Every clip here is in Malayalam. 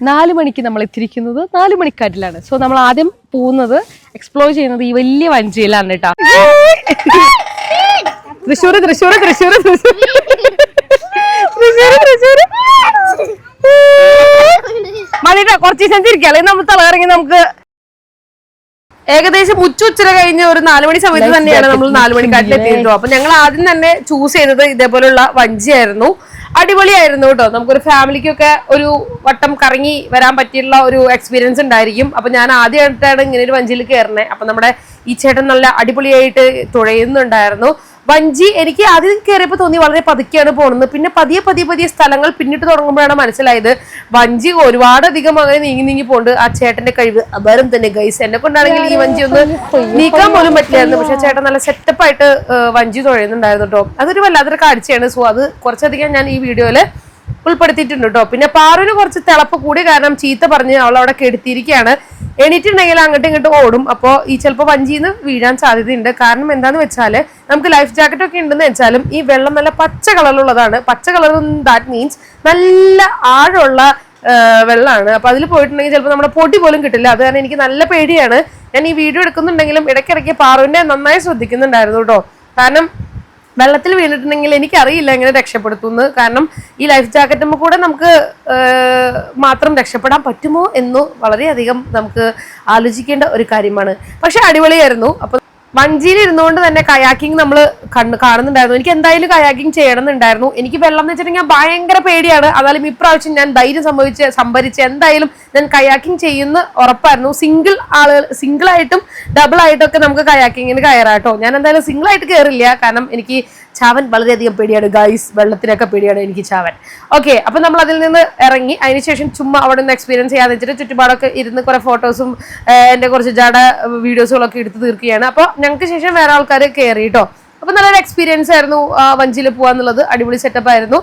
നാല് മണിക്ക് നമ്മൾ എത്തിയിരിക്കുന്നത് നാല് മണിക്കാറ്റിലാണ്. സോ നമ്മൾ ആദ്യം പോകുന്നത് എക്സ്പ്ലോർ ചെയ്യുന്നത് ഈ വലിയ വഞ്ചിയിലാണ് കേട്ടോ തൃശ്ശൂർ തൃശ്ശൂർ തൃശ്ശൂർ തൃശ്ശൂർ. തൃശ്ശൂർ തൃശ്ശൂർ. മതിട്ടാ കുറച്ച് ദിവസം തിരിക്കാം നമ്മൾ തളകറങ്ങി നമുക്ക് ഏകദേശം ഉച്ച ഉച്ചര കഴിഞ്ഞ ഒരു നാല് മണി സമയത്ത് തന്നെയാണ് നമ്മൾ നാല് മണിക്കാട്ടിൽ എത്തിയിട്ടുള്ളത് അപ്പൊ ഞങ്ങൾ ആദ്യം തന്നെ ചൂസ് ചെയ്തത് ഇതേപോലുള്ള വഞ്ചിയായിരുന്നു. അടിപൊളിയായിരുന്നു കേട്ടോ. നമുക്കൊരു ഫാമിലിക്കൊക്കെ ഒരു വട്ടം കറങ്ങി വരാൻ പറ്റിയുള്ള ഒരു എക്സ്പീരിയൻസ് ഉണ്ടായിരിക്കും. അപ്പൊ ഞാൻ ആദ്യമായിട്ടാണ് ഇങ്ങനെ ഒരു വഞ്ചിയിൽ കയറണേ അപ്പൊ നമ്മുടെ ഈ ചേട്ടൻ നല്ല അടിപൊളിയായിട്ട് തുഴയുന്നുണ്ടായിരുന്നു. വഞ്ചി എനിക്ക് ആദ്യം കയറിയപ്പോൾ തോന്നി വളരെ പതുക്കെയാണ് പോകുന്നത് പിന്നെ പതിയെ പതിയെ പതിയെ സ്ഥലങ്ങൾ പിന്നിട്ട് തുടങ്ങുമ്പോഴാണ് മനസ്സിലായത് വഞ്ചി ഒരുപാടധികം അങ്ങനെ നീങ്ങി നീങ്ങി പോകുന്നുണ്ട് ആ ചേട്ടന്റെ കഴിവ് അപരം തന്നെ ഗൈസ് എന്നെ കൊണ്ടാണെങ്കിൽ ഈ വഞ്ചി ഒന്ന് നീക്കാൻ പോലും പറ്റില്ലായിരുന്നു. പക്ഷെ ചേട്ടൻ നല്ല സെറ്റപ്പ് ആയിട്ട് വഞ്ചി തുഴയുന്നുണ്ടായിരുന്നു കേട്ടോ അതൊരു വല്ലാത്തൊരു കാഴ്ചയാണ്. സോ അത് കുറച്ചധികം ഞാൻ ഈ വീഡിയോയിൽ ഉൾപ്പെടുത്തിയിട്ടുണ്ട് കേട്ടോ പിന്നെ പാറുവിന് കുറച്ച് തിളപ്പ് കൂടി കാരണം ചീത്ത പറഞ്ഞ് അവൾ അവിടെ കെടുത്തിയിരിക്കുകയാണ്. എണീറ്റുണ്ടെങ്കിൽ അങ്ങോട്ടും ഇങ്ങോട്ടും ഓടും. അപ്പോൾ ഈ ചിലപ്പോൾ വഞ്ചിന്ന് വീഴാൻ സാധ്യതയുണ്ട്. കാരണം എന്താന്ന് വെച്ചാൽ നമുക്ക് ലൈഫ് ജാക്കറ്റ് ഒക്കെ ഉണ്ടെന്ന് വെച്ചാലും ഈ വെള്ളം നല്ല പച്ച കളറിലുള്ളതാണ് പച്ച കളർ ദാറ്റ് മീൻസ് നല്ല ആഴമുള്ള വെള്ളമാണ് അപ്പൊ അതിൽ പോയിട്ടുണ്ടെങ്കിൽ ചിലപ്പോൾ നമ്മുടെ പൊടി പോലും കിട്ടില്ല. അത് കാരണം എനിക്ക് നല്ല പേടിയാണ്. ഞാൻ ഈ വീഡിയോ എടുക്കുന്നുണ്ടെങ്കിലും ഇടയ്ക്കിടയ്ക്ക് പാറുവിനെ നന്നായി ശ്രദ്ധിക്കുന്നുണ്ടായിരുന്നു കേട്ടോ. കാരണം വെള്ളത്തിൽ വീണിട്ടുണ്ടെങ്കിൽ എനിക്കറിയില്ല എങ്ങനെ രക്ഷപ്പെടുത്തുന്നു. കാരണം ഈ ലൈഫ് ജാക്കറ്റും കൂടെ നമുക്ക് മാത്രം രക്ഷപ്പെടാൻ പറ്റുമോ എന്ന് വളരെയധികം നമുക്ക് ആലോചിക്കേണ്ട ഒരു കാര്യമാണ്. പക്ഷെ അടിപൊളിയായിരുന്നു. അപ്പൊ വഞ്ചിയിൽ ഇരുന്നുകൊണ്ട് തന്നെ കയാക്കിങ് നമ്മൾ കാണുന്നുണ്ടായിരുന്നു. എനിക്ക് എന്തായാലും കയാക്കിങ് ചെയ്യണം എന്നുണ്ടായിരുന്നു എനിക്ക് വെള്ളം എന്ന് വെച്ചിട്ടുണ്ടെങ്കിൽ ഭയങ്കര പേടിയാണ്. അതായാലും ഇപ്രാവശ്യം ഞാൻ ധൈര്യം സംഭവിച്ച് സംഭരിച്ച് എന്തായാലും ഞാൻ കയാക്കിങ് ചെയ്യുന്ന ഉറപ്പായിരുന്നു. സിംഗിൾ ആളുകൾ സിംഗിൾ ആയിട്ടും ഡബിൾ ആയിട്ടും ഒക്കെ നമുക്ക് കയാക്കിങ്ങിന് കയറാട്ടോ ഞാൻ എന്തായാലും സിംഗിൾ ആയിട്ട് കയറില്ല. കാരണം എനിക്ക് ചാവൻ വളരെയധികം പേടിയാണ്. ഗൈസ് വെള്ളത്തിനൊക്കെ പേടിയാണ് എനിക്ക് ചാവൻ. ഓക്കെ അപ്പൊ നമ്മൾ അതിൽ നിന്ന് ഇറങ്ങി അതിനുശേഷം ചുമ്മാ അവിടെ നിന്ന് എക്സ്പീരിയൻസ് ചെയ്യാന്ന് വെച്ചിട്ട് ചുറ്റുപാടൊക്കെ ഇരുന്ന് കുറെ ഫോട്ടോസും എന്റെ കുറച്ച് ജാട വീഡിയോസുകളൊക്കെ എടുത്ത് തീർക്കുകയാണ്. അപ്പൊ ഞങ്ങൾക്ക് ശേഷം വേറെ ആൾക്കാർ കയറി അപ്പൊ നല്ലൊരു എക്സ്പീരിയൻസ് ആയിരുന്നു വഞ്ചിയിൽ പോവാന്നുള്ളത് അടിപൊളി സെറ്റപ്പ് ആയിരുന്നു.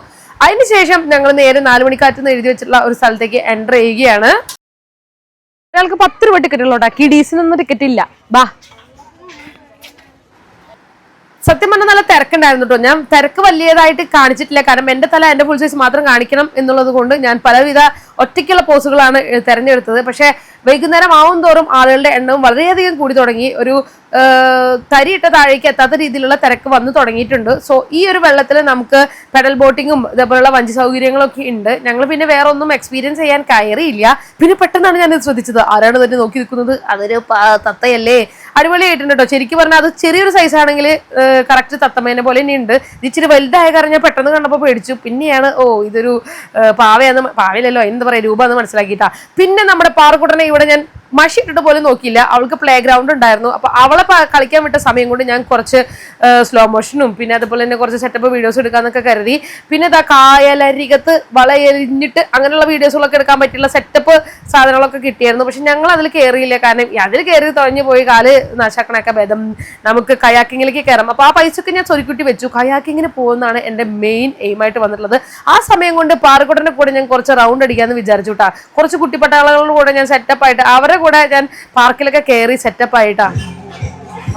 അതിനുശേഷം ഞങ്ങൾ നേരെ നാല് മണിക്കാറ്റ് നിന്ന് എഴുതി വെച്ചിട്ടുള്ള ഒരു സ്ഥലത്തേക്ക് എന്റർ ചെയ്യുകയാണ്. ഒരാൾക്ക് പത്ത് രൂപ ടിക്കറ്റ് കേട്ടോ കിഡീസിനൊന്നും ടിക്കറ്റ് ഇല്ല. ബാ സത്യം പറഞ്ഞാൽ നല്ല തിരക്കുണ്ടായിരുന്നു കേട്ടോ ഞാൻ തിരക്ക് വലിയതായിട്ട് കാണിച്ചിട്ടില്ല. കാരണം എന്റെ തല എന്റെ ഫുൾ സൈസ് മാത്രം കാണിക്കണം എന്നുള്ളത് കൊണ്ട് ഞാൻ പലവിധ ഒറ്റയ്ക്കുള്ള പോസുകളാണ് തിരഞ്ഞെടുത്തത്. പക്ഷെ വൈകുന്നേരം ആവും തോറും ആളുകളുടെ എണ്ണവും വളരെയധികം കൂടി തുടങ്ങി. ഒരു തരിയിട്ട താഴേക്ക് എത്താത്ത രീതിയിലുള്ള തിരക്ക് വന്നു തുടങ്ങിയിട്ടുണ്ട്. സോ ഈ ഒരു വെള്ളത്തിൽ നമുക്ക് പെഡൽ ബോട്ടിങ്ങും ഇതേപോലുള്ള വഞ്ചി സൗകര്യങ്ങളൊക്കെ ഉണ്ട്. ഞങ്ങൾ പിന്നെ വേറെ ഒന്നും എക്സ്പീരിയൻസ് ചെയ്യാൻ കയറിയില്ല. പിന്നെ പെട്ടെന്നാണ് ഞാൻ ഇത് ശ്രദ്ധിച്ചത്. ആരാണ് തന്നെ നോക്കി നിൽക്കുന്നത്? അതൊരു തത്തയല്ലേ? അടിപൊളിയായിട്ടുണ്ട് കേട്ടോ ശരിക്കും പറഞ്ഞാൽ അത് ചെറിയൊരു സൈസ് ആണെങ്കിൽ കറക്റ്റ് തത്തമേനെ പോലെ തന്നെ ഉണ്ട്. ഇച്ചിരി വലുതായ ഞാൻ പെട്ടെന്ന് കണ്ടപ്പോൾ പേടിച്ചു. പിന്നെയാണ് ഓ ഇതൊരു പാവയെന്ന് പാവയിലല്ലോ എന്താ പറയുക രൂപ എന്ന് മനസ്സിലാക്കിയിട്ടാ. പിന്നെ നമ്മുടെ പാറക്കുട്ടനെ ഇവിടെ ഞാൻ മഷി ഇട്ടിട്ട് പോലും നോക്കിയില്ല. അവൾക്ക് പ്ലേ ഗ്രൗണ്ട് ഉണ്ടായിരുന്നു. അപ്പൊ അവളെ കളിക്കാൻ വിട്ട സമയം കൊണ്ട് ഞാൻ കുറച്ച് സ്ലോ മോഷനും പിന്നെ അതുപോലെ തന്നെ കുറച്ച് സെറ്റപ്പ് വീഡിയോസ് എടുക്കാന്നൊക്കെ കരുതി. പിന്നെ ഇതാ കായലരികത്ത് വളയെരിഞ്ഞിട്ട് അങ്ങനെയുള്ള വീഡിയോസുകളൊക്കെ എടുക്കാൻ പറ്റിയുള്ള സെറ്റപ്പ് സാധനങ്ങളൊക്കെ കിട്ടിയായിരുന്നു. പക്ഷെ ഞങ്ങൾ അതിൽ കയറിയില്ല കാരണം അതിൽ കയറി തുഴഞ്ഞു പോയി കാൽ നാശാക്കണൊക്കെ ഭേദം നമുക്ക് കയാക്കിങ്ങിലേക്ക് കയറാം അപ്പൊ ആ പൈസക്ക് ഞാൻ ചൊരുക്കുട്ടി വെച്ചു. കയാക്കിങ്ങിന് പോകുന്നതാണ് എന്റെ മെയിൻ എയിം ആയിട്ട് വന്നിട്ടുള്ളത്. ആ സമയം കൊണ്ട് പാറക്കുട്ടന്റെ കൂടെ ഞാൻ കുറച്ച് റൗണ്ട് അടിക്കാന്ന് വിചാരിച്ചു കേട്ടാ കുറച്ച് കുട്ടിപ്പട്ടാളകളുടെ കൂടെ ഞാൻ സെറ്റപ്പ് ആയിട്ട് അവരുടെ കൂടെ ഞാൻ പാർക്കിലൊക്കെ കയറി സെറ്റപ്പ് ആയിട്ടാ.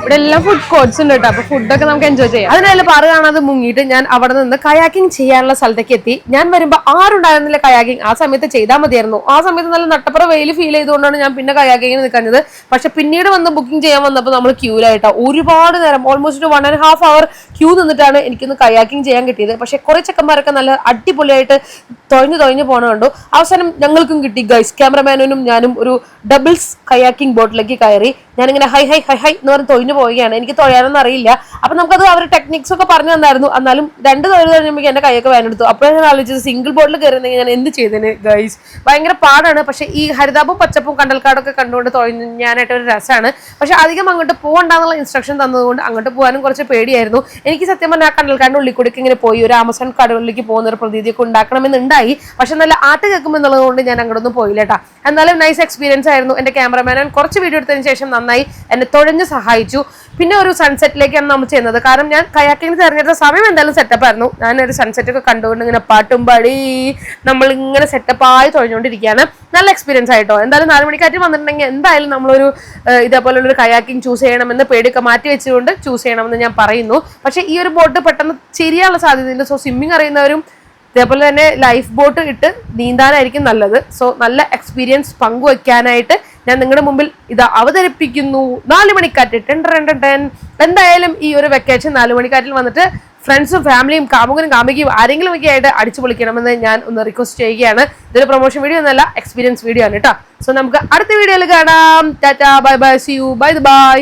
ഇവിടെ എല്ലാം ഫുഡ് കോർട്സ് ഉണ്ട് കേട്ടോ. അപ്പൊ ഫുഡൊക്കെ നമുക്ക് എൻജോയ് ചെയ്യാം. അതിനെല്ലാം പാറ കാണാതെ മുങ്ങിയിട്ട് ഞാൻ അവിടെ നിന്ന് കയാക്കിംഗ് ചെയ്യാനുള്ള സ്ഥലത്തേക്ക് എത്തി. ഞാൻ വരുമ്പോ ആരുണ്ടായിരുന്നില്ല കയാക്കിംഗ് ആ സമയത്ത് ചെയ്താൽ മതിയായിരുന്നു. ആ സമയത്ത് നല്ല നട്ടപ്പുറ വെയിൽ ഫീൽ ചെയ്തുകൊണ്ടാണ് ഞാൻ പിന്നെ കയാക്കിങ്ങിന് നിൽക്കുന്നത്. പക്ഷെ പിന്നീട് വന്ന് ബുക്കിംഗ് ചെയ്യാൻ വന്നപ്പോൾ നമ്മൾ ക്യൂലായിട്ടാ ഒരുപാട് നേരം ഓൾമോസ്റ്റ് ഒരു one and half hour queue നിന്നിട്ടാണ് എനിക്കൊന്ന് കയാക്കിംഗ് ചെയ്യാൻ കിട്ടിയത്. പക്ഷെ കുറെ ചെക്കന്മാരൊക്കെ നല്ല അടിപൊളിയായിട്ട് തൊഴഞ്ഞു തൊഴഞ്ഞു പോണ അവസാനം ഞങ്ങൾക്കും കിട്ടി ഗൈസ് ക്യാമറമാനും ഞാനും ഒരു ഡബിൾസ് കയാക്കിംഗ് ബോട്ടിലേക്ക് കയറി. ഞാനിങ്ങനെ ഹൈ ഹൈ ഹൈ ഹൈ എന്ന് പറഞ്ഞ് തൊഴിഞ്ഞു പോവുകയാണ്. എനിക്ക് തൊഴാനൊന്നും അറിയില്ല. അപ്പൊ നമുക്കത് അവർ ടെക്നിക്സ് ഒക്കെ പറഞ്ഞു തന്നായിരുന്നു. എന്നാലും രണ്ട് തൊഴിൽ കഴിഞ്ഞപ്പോൾ എന്റെ കൈയൊക്കെ വേനെടുത്തു അപ്പോഴാണ് ഞാൻ ആലോചിച്ചത് സിംഗിൾ ബോർഡിൽ കയറുന്നെങ്കിൽ ഞാൻ എന്ത് ചെയ്തേന് ഗൈസ് ഭയങ്കര പാടാണ്. പക്ഷെ ഈ ഹരിതാപും പച്ചപ്പും കണ്ടൽക്കാടൊക്കെ കണ്ടുകൊണ്ട് തൊഴിഞ്ഞാനായിട്ട് ഒരു രസമാണ്. പക്ഷെ അധികം അങ്ങോട്ട് പോകണ്ടെന്നുള്ള ഇൻസ്ട്രക്ഷൻ തന്നതുകൊണ്ട് അങ്ങോട്ട് പോകാനും കുറച്ച് പേടിയായിരുന്നു. എനിക്ക് സത്യം പറഞ്ഞാൽ ആ കണ്ടൽക്കാടിന്റെ ഉള്ളിൽ ഇങ്ങനെ പോയി ഒരു ആമസോൺ കടകളിലേക്ക് പോകുന്ന ഒരു പ്രതീതിയൊക്കെ ഉണ്ടാക്കണമെന്നുണ്ടായി. പക്ഷെ നല്ല ആട്ട് കേൾക്കുമെന്നുള്ളത് കൊണ്ട് ഞാൻ അങ്ങോട്ടൊന്നും പോയില്ല കേട്ടാ. എന്നാലും നൈസ് എക്സ്പീരിയൻസ് ആയിരുന്നു എന്റെ ക്യാമറമാൻ കുറച്ച് വീഡിയോ എടുത്തതിന് ശേഷം നന്നായി എന്നെ തുഴഞ്ഞ് സഹായിച്ചു. പിന്നെ ഒരു സൺസെറ്റിലേക്കാണ് നമ്മൾ ചെയ്യുന്നത് കാരണം ഞാൻ കയാക്കിങ്ങിന് തിരഞ്ഞെടുത്ത സമയം എന്തായാലും സെറ്റപ്പ് ആയിരുന്നു. ഞാൻ ഒരു സൺസെറ്റ് ഒക്കെ കണ്ടുകൊണ്ട് ഇങ്ങനെ പാട്ടും പാടി നമ്മൾ ഇങ്ങനെ സെറ്റപ്പ് ആയി തുഴഞ്ഞുകൊണ്ടിരിക്കുകയാണ് നല്ല എക്സ്പീരിയൻസ് ആയിട്ടോ. എന്തായാലും നാല് മണിക്കാറ്റ് വന്നിട്ടുണ്ടെങ്കിൽ എന്തായാലും നമ്മളൊരു ഇതേപോലുള്ളൊരു കയാക്കിങ് ചൂസ് ചെയ്യണമെന്ന് പേടിയൊക്കെ മാറ്റി വെച്ചുകൊണ്ട് ചൂസ് ചെയ്യണമെന്ന് ഞാൻ പറയുന്നു. പക്ഷേ ഈ ഒരു ബോട്ട് പെട്ടെന്ന് ശരിയാനുള്ള സാധ്യതയുണ്ട്. സോ സ്വിമ്മിങ് അറിയുന്നവരും ഇതേപോലെ തന്നെ ലൈഫ് ബോട്ട് ഇട്ട് നീന്താനായിരിക്കും നല്ലത്. സോ നല്ല എക്സ്പീരിയൻസ് പങ്കുവെക്കാനായിട്ട് ഞാൻ നിങ്ങളുടെ മുമ്പിൽ ഇത് അവതരിപ്പിക്കുന്നു. നാല് മണിക്കാറ്റ്. ടെൻ ടെൻ ടെൻ എന്തായാലും ഈ ഒരു വെക്കേഷൻ നാല് മണിക്കാറ്റിൽ വന്നിട്ട് ഫ്രണ്ട്സും ഫാമിലിയും കാമുകനും കാമുകിയും ആരെങ്കിലും ഒക്കെ ആയിട്ട് അടിച്ചു പൊളിക്കണമെന്ന് ഞാൻ ഒന്ന് റിക്വസ്റ്റ് ചെയ്യുകയാണ്. ഇതൊരു പ്രൊമോഷൻ വീഡിയോ ഒന്നല്ല എക്സ്പീരിയൻസ് വീഡിയോ ആണ് കേട്ടോ. സോ നമുക്ക് അടുത്ത വീഡിയോയിൽ കാണാം. Tata bye bye see you bye bye